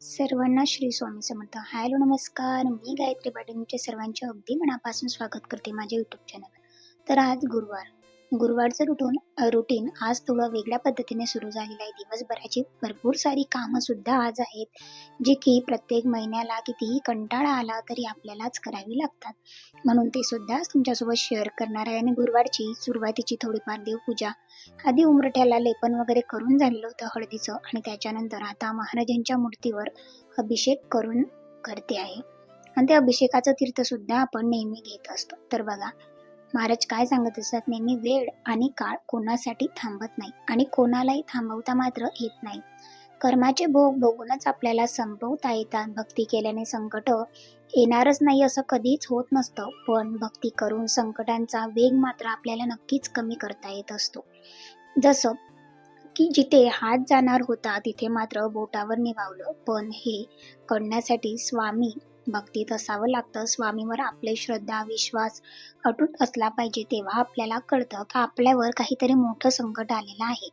सर्वांना श्री स्वामी समर्थ. हॅलो नमस्कार. मी गायत्री पाटील तुमच्या सर्वांचे अगदी मनापासून स्वागत करते माझ्या युट्यूब चॅनल तर आज गुरुवार. गुरुवारचं रुटून रुटीन आज थोडं वेगळ्या पद्धतीने सुरू झालेलं आहे. दिवसभराची भरपूर सारी कामं सुद्धा आज आहेत जे की प्रत्येक महिन्याला कितीही कंटाळा आला तरी आपल्यालाच करावी लागतात. म्हणून ते सुद्धा तुमच्यासोबत शेअर करणार आहे. आणि गुरुवारची सुरुवातीची थोडीफार देवपूजा आधी उमरठ्याला लेपन वगैरे करून झालेलं होतं हळदीचं. आणि त्याच्यानंतर आता महाराजांच्या मूर्तीवर अभिषेक करून करते आहे. आणि ते अभिषेकाचं तीर्थसुद्धा आपण नेहमी घेत असतो. तर बघा महाराज काय सांगत असतात? नेहमी वेळ आणि काळ कोणासाठी थांबत नाही आणि कोणालाही थांबवता मात्र येत नाही. कर्माचे भोग बघूनच आपल्याला संपवता येतात. भक्ती केल्याने संकट येणारच नाही असं कधीच होत नसतं. पण भक्ती करून संकटांचा वेग मात्र आपल्याला नक्कीच कमी करता येत असतो. जसं की जिथे हात जाणार होता तिथे मात्र बोटावर निभावलं पण हे करण्यासाठी स्वामी भक्तीत असावं लागतं. स्वामीवर आपले श्रद्धा विश्वास अटूट असला पाहिजे तेव्हा आपल्याला कळतं का आपल्यावर काहीतरी मोठं संकट आलेलं आहे.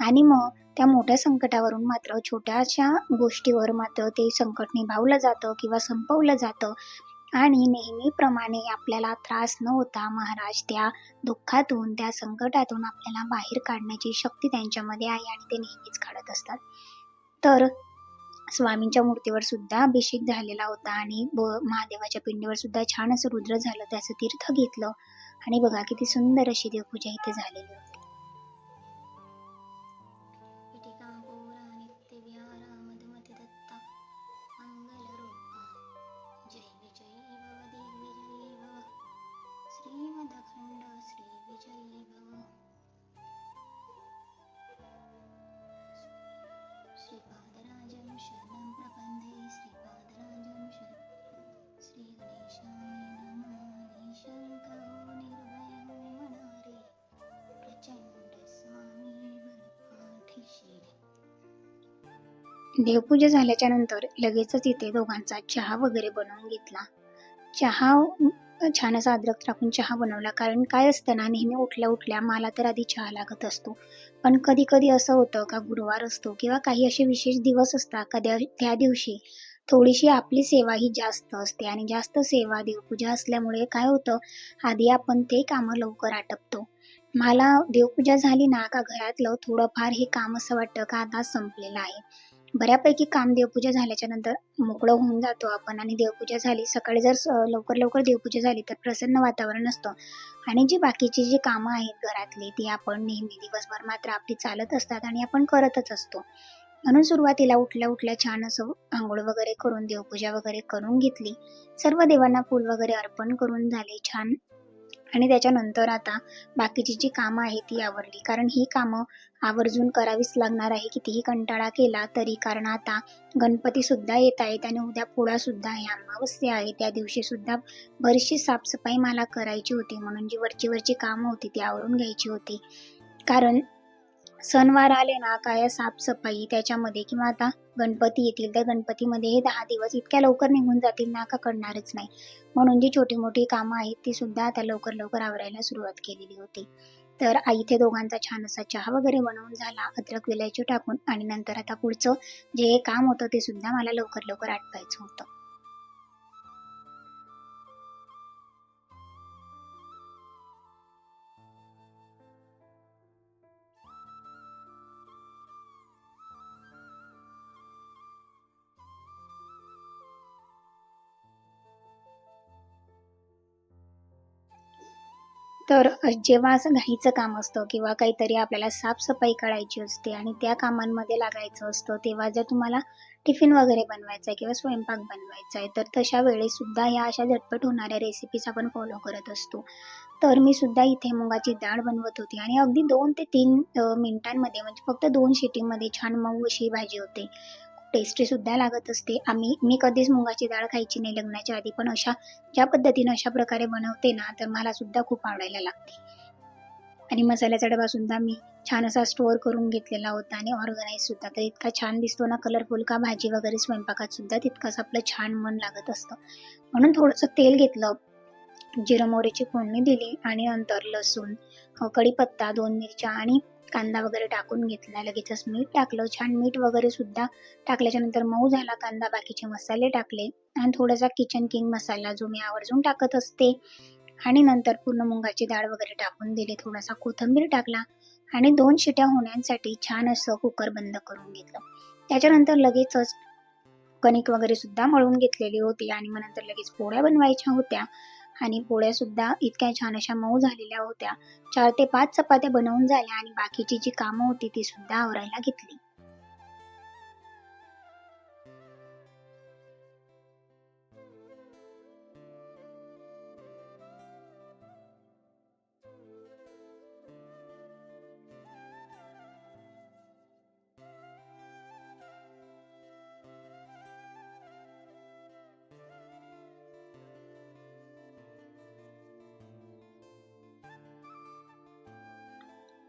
आणि मग त्या मोठ्या संकटावरून मात्र छोट्याशा गोष्टीवर मात्र ते संकट निभावलं जातं किंवा संपवलं जातं. आणि नेहमीप्रमाणे आपल्याला त्रास न होता महाराज त्या दुःखातून त्या संकटातून आपल्याला बाहेर काढण्याची शक्ती त्यांच्यामध्ये आहे आणि ते नेहमीच काढत असतात. तर स्वामींच्या मूर्तीवर सुद्धा अभिषेक झालेला होता आणि ब- महादेवाच्या पिंडीवर सुद्धा छान असं रुद्र झालं त्याचं तीर्थ घेतलं. आणि बघा किती सुंदर अशी देवपूजा इथे झालेली होती. देवपूजा झाल्याच्यानंतर लगेचच इथे दोघांचा चहा वगैरे बनवून घेतला. चहा छान असा अद्रक टाकून चहा बनवला. कारण काय असतं ना नेहमी उठल्या उठल्या मला तर आधी चहा लागत असतो. पण कधी कधी असं होतं का गुरुवार असतो किंवा काही असे विशेष दिवस असतात कधी त्या दिवशी थोडीशी आपली सेवा ही जास्त असते. आणि जास्त सेवा देवपूजा असल्यामुळे काय होतं आधी आपण ते कामं लवकर आटपतो. मला देवपूजा झाली ना का घरातलं थोडंफार हे काम असं वाटतं का आता संपलेलं आहे. बऱ्यापैकी काम देवपूजा झाल्याच्यानंतर मोकळं होऊन जातो आपण आणि देवपूजा झाली सकाळी जर लवकर लवकर देवपूजा झाली तर प्रसन्न वातावरण असतं. आणि जी बाकीची जी कामं आहेत घरातली ती आपण नेहमी दिवसभर मात्र आपली चालत असतात आणि आपण करतच असतो. म्हणून सुरुवातीला उठल्या उठल्या छान असं आंघोळ वगैरे करून देवपूजा वगैरे करून घेतली. सर्व देवांना फूल वगैरे अर्पण करून झाले छान आणि त्याच्यानंतर आता बाकीची जी कामं आहेत ती आवरली. कारण ही कामं आवर्जून करावीच लागणार आहे. कितीही कंटाळा केला तरी. कारण आता गणपतीसुद्धा येत आहेत आणि उद्या पोळासुद्धा आहे. अमावस्या आहे. त्या दिवशीसुद्धा बरीचशी साफसफाई मला करायची होती. म्हणून जी वरची वरची कामं होती ती आवरून घ्यायची होती. कारण सणवार आले ना काय साफसफाई त्याच्यामध्ये किंवा आता गणपती येतील त्या गणपतीमध्ये हे दहा दिवस इतक्या लवकर निघून जातील ना का कळणारच नाही. म्हणून जी छोटी मोठी कामं आहेत ती सुद्धा आता लवकर लवकर आवरायला सुरुवात केलेली होती. तर आई इथे दोघांचा छान असा चहा वगैरे बनवून झाला अद्रक विलायची टाकून आणि नंतर आता पुढचं जे काम होतं ते सुद्धा मला लवकर लवकर आटवायचं होतं. तर जेव्हा असं घाईचं काम असतं किंवा काहीतरी आपल्याला साफसफाई करायची असते आणि त्या कामांमध्ये लागायचं असतं तेव्हा जर तुम्हाला टिफिन वगैरे बनवायचा आहे किंवा स्वयंपाक बनवायचा आहे तर तशा वेळेस सुद्धा ह्या अशा झटपट होणाऱ्या रेसिपीज आपण फॉलो करत असतो. तर मी सुद्धा इथे मुगाची डाळ बनवत होती आणि अगदी दोन ते तीन मिनिटांमध्ये म्हणजे फक्त दोन शिटीमध्ये छान मऊ अशी भाजी होते. टेस्टीसुद्धा लागत असते. आम्ही मी कधीच मुगाची डाळ खायची नाही लग्नाच्या आधी पण अशा ज्या पद्धतीनं अशा प्रकारे बनवते ना तर मला सुद्धा खूप आवडायला लागते. आणि मसाल्याचा डबासुद्धा मी छान असा स्टोअर करून घेतलेला होता आणि ऑर्गनाईजसुद्धा तर इतका छान दिसतो ना कलरफुल का भाजी वगैरे स्वयंपाकातसुद्धा तितकंच आपलं छान मन लागत असतं. म्हणून थोडंसं तेल घेतलं. जिरं मोहरीची फोडणी दिली आणि नंतर लसूण कढीपत्ता दोन मिरच्या आणि कांदा वगैरे टाकून घेतला लगेचच मीठ टाकलं. छान मीठ वगैरे सुद्धा टाकल्याच्या नंतर मऊ झाला कांदा. बाकीचे मसाले टाकले. आणि थोडासा किचन किंग मसाला जो मी आवर्जून टाकत असते. आणि नंतर पूर्ण मुंगाची डाळ वगैरे टाकून दिली. थोडासा कोथिंबीर टाकला. आणि दोन शिट्या होण्यासाठी छान असं कुकर बंद करून घेतलं. त्याच्यानंतर लगेचच कणिक वगैरे सुद्धा मळून घेतलेली होती. आणि मग नंतर लगेच पोळ्या बनवायच्या होत्या. आणि पोळ्यासुद्धा इतक्या छान अशा मऊ झालेल्या होत्या. चार ते पाच चपात्या बनवून झाल्या आणि बाकीची जी कामं होती ती सुद्धा आवरायला घेतली.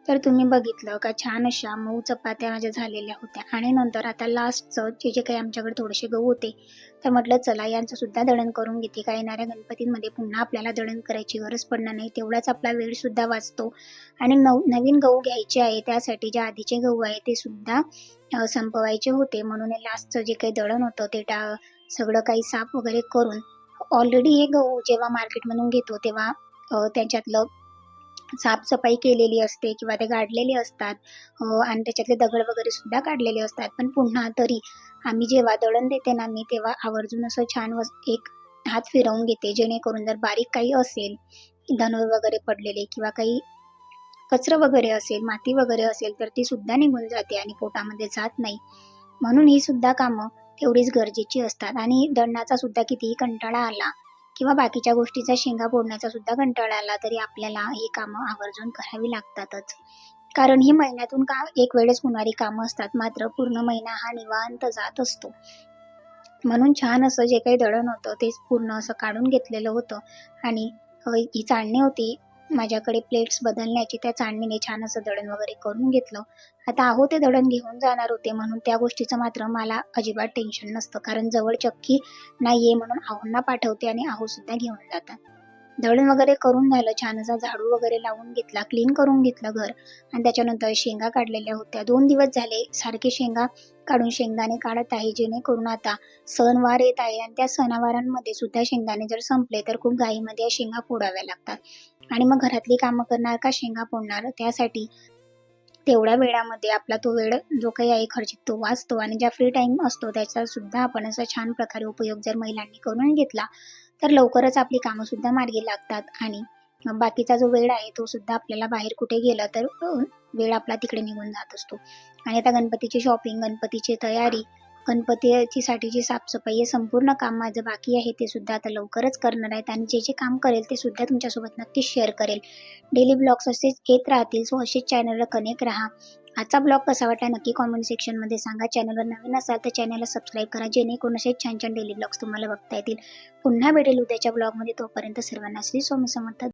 तर तुम्ही बघितलं का छान अशा मऊ चपात्या माझ्या झालेल्या होत्या. आणि नंतर आता लास्टचं जे जे काही आमच्याकडे थोडेसे गहू होते तर म्हटलं चला यांचं सुद्धा दळण करून घेते. का येणाऱ्या गणपतींमध्ये पुन्हा आपल्याला दळण करायची गरज पडणार नाही तेवढाच आपला वेळसुद्धा वाचतो. आणि नव नवीन गहू घ्यायचे आहे त्यासाठी जे आधीचे गहू आहे ते सुद्धा संपवायचे होते. म्हणून हे लास्टचं जे काही दळण होतं ते टा सगळं काही साफ वगैरे करून ऑलरेडी हे गहू जेव्हा मार्केटमधून घेतो तेव्हा त्याच्यातलं साफसफाई केलेली असते किंवा ते गाडलेले असतात. आणि त्याच्यातले दगड वगैरे सुद्धा काढलेले असतात. पण पुन्हा तरी आम्ही जेव्हा दळण देते ना मी तेव्हा आवर्जून असं छान वस एक हात फिरवून घेते. जेणेकरून जर बारीक काही असेल धनूर वगैरे पडलेले किंवा काही कचरं वगैरे असेल माती वगैरे असेल तर ती सुद्धा निघून जाते आणि पोटामध्ये जात नाही. म्हणून ही सुद्धा कामं तेवढीच गरजेची असतात. आणि दळणाचा सुद्धा कितीही कंटाळा आला किंवा बाकीच्या गोष्टीचा शेंगा फोडण्याचा सुद्धा कंटाळा आला तरी आपल्याला ही कामं आवर्जून करावी लागतातच. कारण ही महिन्यातून का एक वेळेस होणारी कामं असतात मात्र पूर्ण महिना हा निवांत जात असतो. म्हणून छान असं जे काही दळण होतं ते पूर्ण असं काढून घेतलेलं होतं. आणि ही चाळणी होती माझ्याकडे प्लेट्स बदलण्याची त्या चांदणीने छान असं दळण वगैरे करून घेतलं. आता आहो ते दळण घेऊन जाणार होते म्हणून त्या गोष्टीचं मात्र मला अजिबात टेन्शन नसतं. कारण जवळ चक्की नाही आहे म्हणून आहोंना पाठवते आणि आहो सुद्धा घेऊन जातात. दळण वगैरे करून झालं छान असा झाडू वगैरे लावून घेतला क्लीन करून घेतलं घर. आणि त्याच्यानंतर शेंगा काढलेल्या होत्या. दोन दिवस झाले सारखे शेंगा काढून शेंगदाणे काढत आहे. जेणेकरून आता सणवार येत आहे आणि त्या सणावारांमध्ये सुद्धा शेंगदाणे जर संपले तर खूप घाईमध्ये या शेंगा फोडाव्या लागतात. आणि मग घरातली कामं करणार का शेंगा फोडणार? त्यासाठी तेवढ्या वेळामध्ये आपला तो वेळ जो काही आहे खर्चित तो वाचतो. आणि ज्या फ्री टाईम असतो त्याचा सुद्धा आपण असा छान प्रकारे उपयोग जर महिलांनी करून घेतला तर लवकरच आपली कामं सुद्धा मार्गी लागतात आणि बाकीचा जो वेळ आहे तो सुद्धा आपल्याला बाहेर कुठे गेला तर वेळ आपला तिकडे निघून जात असतो. आणि आता गणपतीची शॉपिंग गणपतीची तयारी गणपतीचीसाठी जी साफसफाई हे संपूर्ण काम माझं बाकी आहे ते सुद्धा आता लवकरच करणार आहेत आणि जे जे काम करेल ते सुद्धा तुमच्यासोबत नक्कीच शेअर करेल. डेली ब्लॉग्स असेच येत राहतील सो असेच चॅनलला कनेक्ट राहा. आजचा ब्लॉग कसा वाटला नक्की कॉमेंट सेक्शनमध्ये सांगा. चॅनलवर नवीन असाल तर चॅनलला सबस्क्राईब करा जेणेकरून असेच छान छान डेली ब्लॉग्स तुम्हाला बघता येतील. पुन्हा भेटेल उद्याच्या ब्लॉगमध्ये तोपर्यंत सर्वांना श्री स्वामी समर्थ.